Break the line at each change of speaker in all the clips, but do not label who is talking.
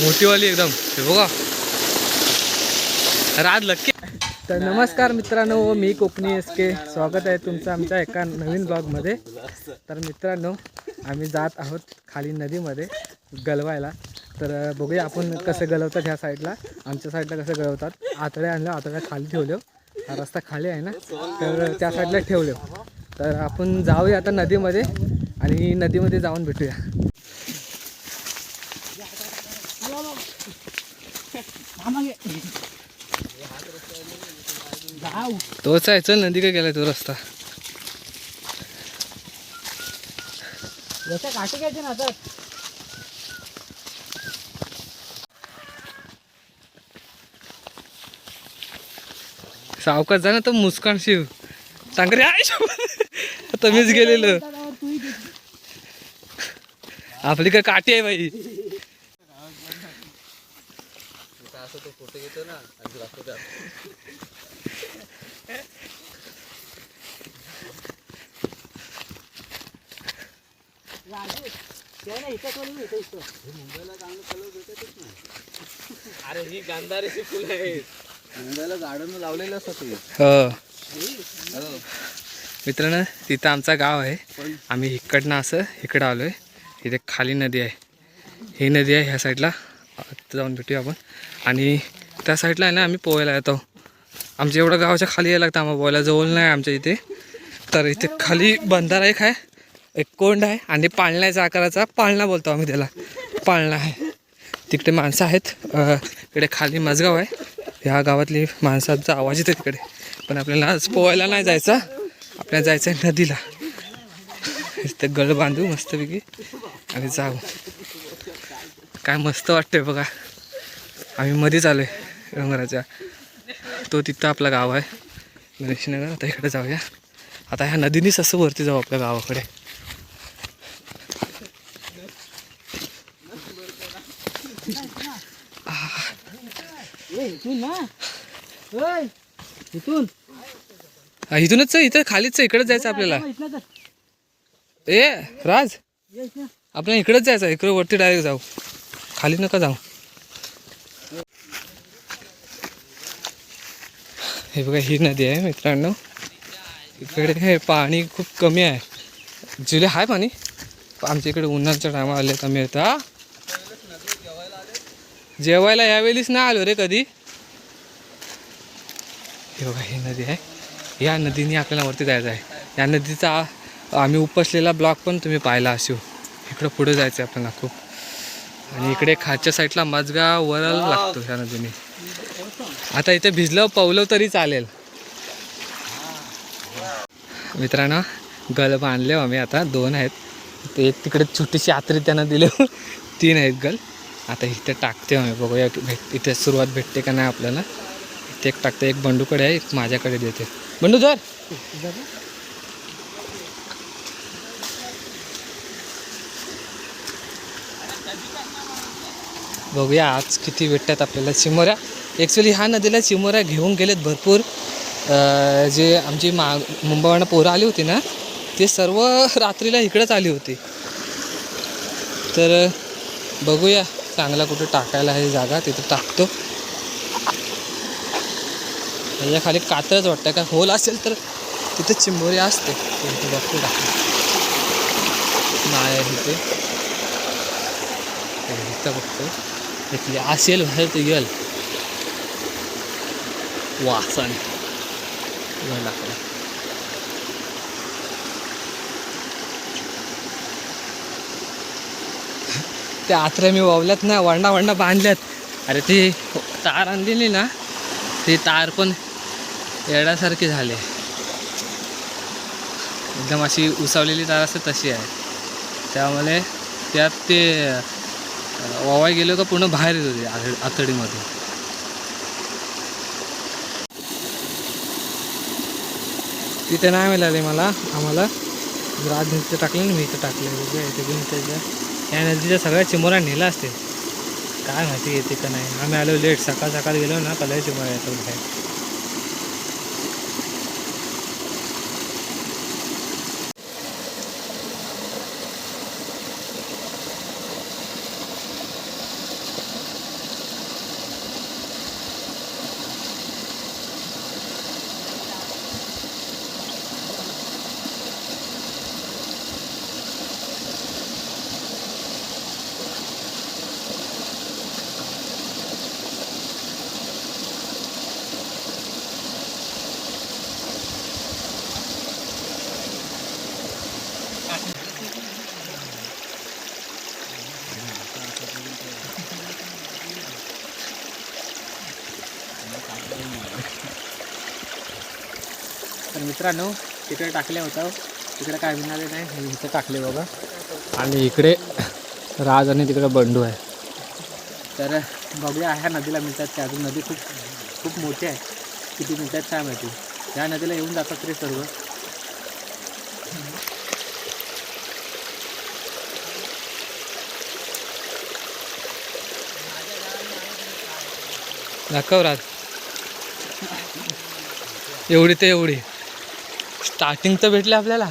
मोठीवाली एकदम. हे बघा. राज लक्की.
तर नमस्कार मित्रांनो मी कोकणी एस के स्वागत आहे तुमचं आमच्या एका नवीन ब्लॉगमध्ये तर मित्रांनो आम्ही जात आहोत खाली नदीमध्ये गलवायला. तर बघूया आपण कसं गलवतात ह्या साईडला आमच्या साईडला कसं गलवतात. आतड्या आणल्या आतड्या खाली ठेवलो हा रस्ता खाली आहे ना? तर त्या साईडला ठेवलो तर आपण जाऊया आता नदीमध्ये आणि नदीमध्ये जाऊन भेटूया.
तोच आहे चल नदी काय गेलाय तो रस्ता.
काटे घ्यायचे ना आता
सावकाश जा ना तर मुस्कान शिव. सांगरे आता मीच गेलेलो. आपली काय काठी आहे बाई. अरे ही गांधारीची फुलं आहेत.
मुंबईला गार्डन लावलेलं असतं ते.
हो. मित्रांनो तिथं आमचा गाव आहे. आम्ही इकडनं असं इकडं आलो आहे इथे खाली नदी आहे. ही नदी आहे ह्या साईडला. जाऊन भेटूया आपण. आणि त्या साईडला आहे ना आम्ही पोहायला येतो. आमच्या एवढं गावाच्या खाली यायला लागतं आम्हाला पोहायला जवळ नाही आमच्या इथे. तर इथे खाली बंधारा एक आहे एक कोंड आहे आणि पाळण्याचा आकाराचा पाळणा बोलतो आम्ही त्याला. पाळणा आहे. तिकडे माणसं आहेत इकडे खाली माझगाव आहे. ह्या गावातली माणसांचा आवाज येतो तिकडे. पण आपल्याला आज पोहायला नाही जायचा. आपल्याला जायचं आहे नदीला. इथं गळ बांधू मस्तपैकी आणि जाऊ. काय मस्त वाटतंय बघा. आम्ही मध्येच आलो आहे डोंगराच्या. तो तिथं आपला गाव आहे. गणेशनगर. आता इकडे जाऊया. आता ह्या नदीनीच असं वरती जाऊ आपल्या गावाकडे. इथूनच आहे, इथं खालीच इकडेच जायचं आपल्याला. ए राज. आपल्याला इकडेच जायचं इकडे वरती डायरेक्ट जाऊ. खाली नका जाऊ. हे बघा ही नदी आहे मित्रांनो. इकडे हे पाणी खूप कमी आहे. जुले आहे पाणी. आमच्या इकडे उन्हाच्या टायमा आले कमी येतं जेवायला यावेळीच नाही आलो रे कधी. हे बघा ही नदी आहे. या नदीने आपल्याला वरती जायचं आहे. या नदीचा आम्ही उपसलेला ब्लॉक पण तुम्ही पाहिला असू इकडं पुढे जायचं आहे आपल्याला खूप. आणि इकडे खालच्या साईडला मजगा वरल लागतो ह्या नदीने. आता इथे भिजलं पवलं तरी चालेल. मित्रांनो गल बांधले हो आम्ही आता दोन आहेत. एक तिकडे छोटीशी आत्री त्यांना दिले. तीन आहेत गल. आता इथे टाकते आम्ही बघूया भेट इथे सुरुवात भेटते का नाही आपल्याला. इथे एक टाकते एक बंडूकडे आहे एक माझ्याकडे देते. बंडू जर. बघूया आज किती भेटतात आपल्याला चिमोऱ्या. ॲक्च्युली ह्या नदीला चिमोऱ्या घेऊन गेलेत भरपूर. जे आमची मा मुंबईवरनं पोरं आली होती ना ते सर्व रात्रीला इकडंच आली होती. तर बघूया चांगला कुठं टाकायला आहे जागा तिथं टाकतो. त्याच्याखाली कातरच वाटतं का? होल असेल तर तिथे चिंबोरी असते. तिथे बघतो टाकतो नाही आहे इथे बघतो. इथली असेल बाहेर तर येल वासन येऊन दाखवला ते आत्रे मी वावल्यात ना वरणा वरणा बांधल्यात. अरे ती तार आणलेली ना ती तार पण येड्यासारखी झाली. एकदम अशी उसावलेली तार असते तशी आहे. त्यामुळे त्यात ते वावाय गेलो का पूर्ण बाहेर येत होते आतडीमध्ये. तिथे नाही मिळाले मला. आम्हाला राज टाकलं ना मी इथं टाकलं इथे घेऊन त्याच्या या नदीच्या सगळ्या चिमोऱ्या नेला असते काय माहिती येते का नाही. आम्ही आलो लेट सकाळ सकाळ गेलो ना कलर चिमोऱ्या येतो बाहेर. मित्रांनो तिकडे टाकले होतं. तिकडे काय मिळाले नाही हे इथं टाकले बघा. आणि इकडे राज आणि तिकडे बंडू आहे. तर बघूया ह्या नदीला मिळतात ते अजून नदी खूप खूप मोठी आहे. किती मिळतात काय माहिती? या नदीला येऊन जातात तरी सर्व. दाखव राज. एवढी ते एवढी. स्टार्टिंग तर भेटले आपल्याला.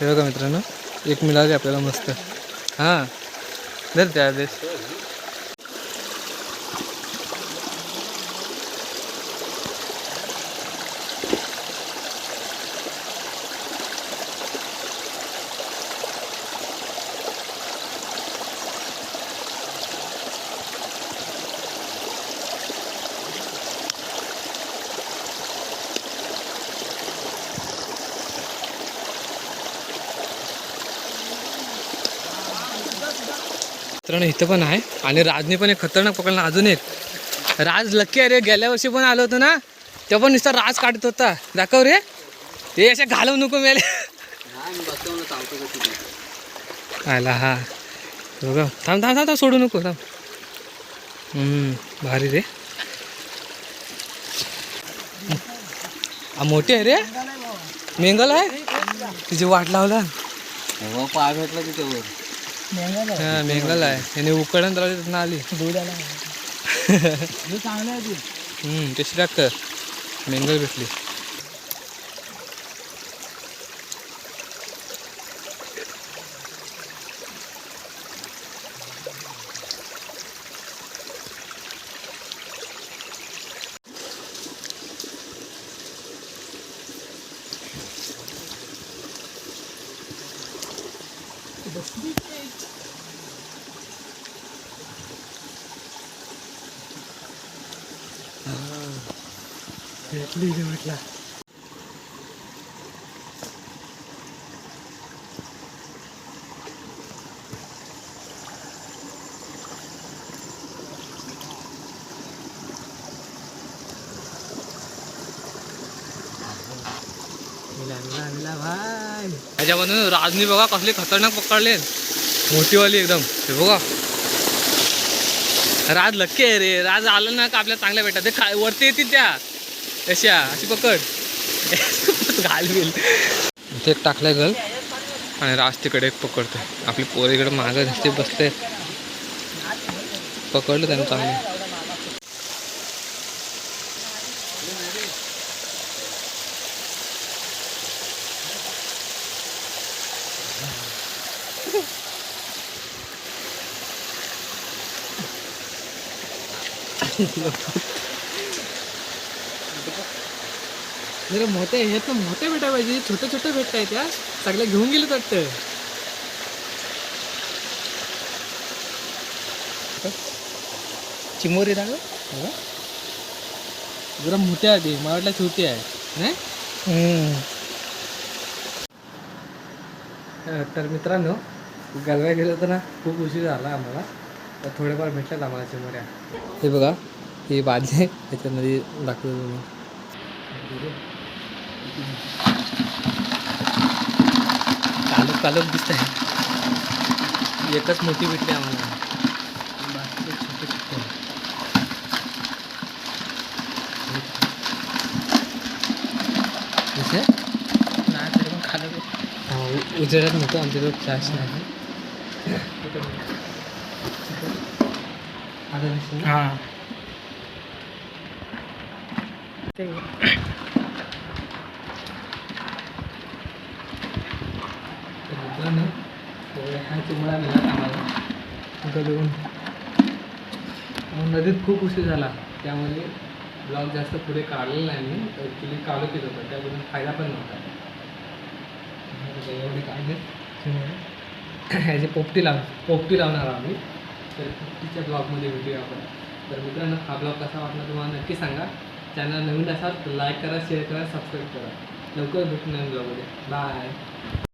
हे बघा मित्रांनो एक मिळाली आपल्याला मस्त. हां धर त्या देश मित्रांनो इथं पण आहे. आणि राजने पण एक खतरनाक पकडला. अजून एक. राज लक्की अरे गेल्या वर्षी पण आलो होतो ना. तेव्हा पण नुसता राज काढत होता. दाखव रे. ते अशा घालवू नको मेले. आला हा. बघा. थांब थांब थांब थांब सोडू नको. थांब. हम्म, भारी रे. मोठे मोठी आहे रे. मेंगल आहे. तिची वाट लावला.
हो, पाय भेटला
हा मेंगल आहे. त्याने उकडण राहिली तिथनं आली. हम्म टेस्टी लागतं मेंगल भेटली. भेटली भेटला त्याच्यामधून राजनी बघा कसले खतरनाक पकडले. मोठीवाली एकदम. हे बघा. राज लक्की आहे रे. राज आलं ना का आपल्या चांगल्या भेटतात ते खा वरती येतील त्या. तशा अशी पकड. घालवेल. इथे एक टाकलाय गल. आणि राज तिकडे एक पकडतोय. आपली पोर इकडे मागं दिसते बसते पकडलं त्यानं चांगलं. जरा मोठे हे तर मोठे भेटा पाहिजे. छोटे छोटे भेटत आहेत त्या सगळ्या घेऊन गेले वाटतं. चिमोरी ना? जरा मोठ्या आहे मला वाटलं छोटी आहे. नाही तर मित्रांनो गलव्या गेलो तर ना खूप उशीर झाला आम्हाला. तर थोडेफार भेटल्यात आम्हाला चिमोऱ्या हे बघा ही बाजी आहे त्याच्यामध्ये दाखवतो तुम्ही कालक कालक दिसत आहे एकच मोठी भेटली आम्हाला. बाकीचे छोटे छोटे? नाही तरी पण खालं हो, उजेडात नको आमच्याकडे फ्लॅश नाही? ते तर मित्रांनो चिमळा मिळाला आम्हाला? मग नदीत खूप उशीर झाला. त्यामुळे ब्लॉग जास्त पुढे काढलेला नाही मी. ॲक्च्युली काढू केलं होतं. त्याबद्दल फायदा पण नव्हता. एवढे काढले ह्याची पोपटी लाव पोपटी लावणार आहोत आम्ही. तर पोपटीच्या ब्लॉगमध्ये भेटूया आपण. तर मित्रांनो हा ब्लॉग कसा वाटला तुम्हाला नक्की सांगा. चॅनल नवीन असाल तर लाईक करा शेअर करा सबस्क्राईब करा. लवकर भेटू नवीन ब्लॉगमध्ये. बाय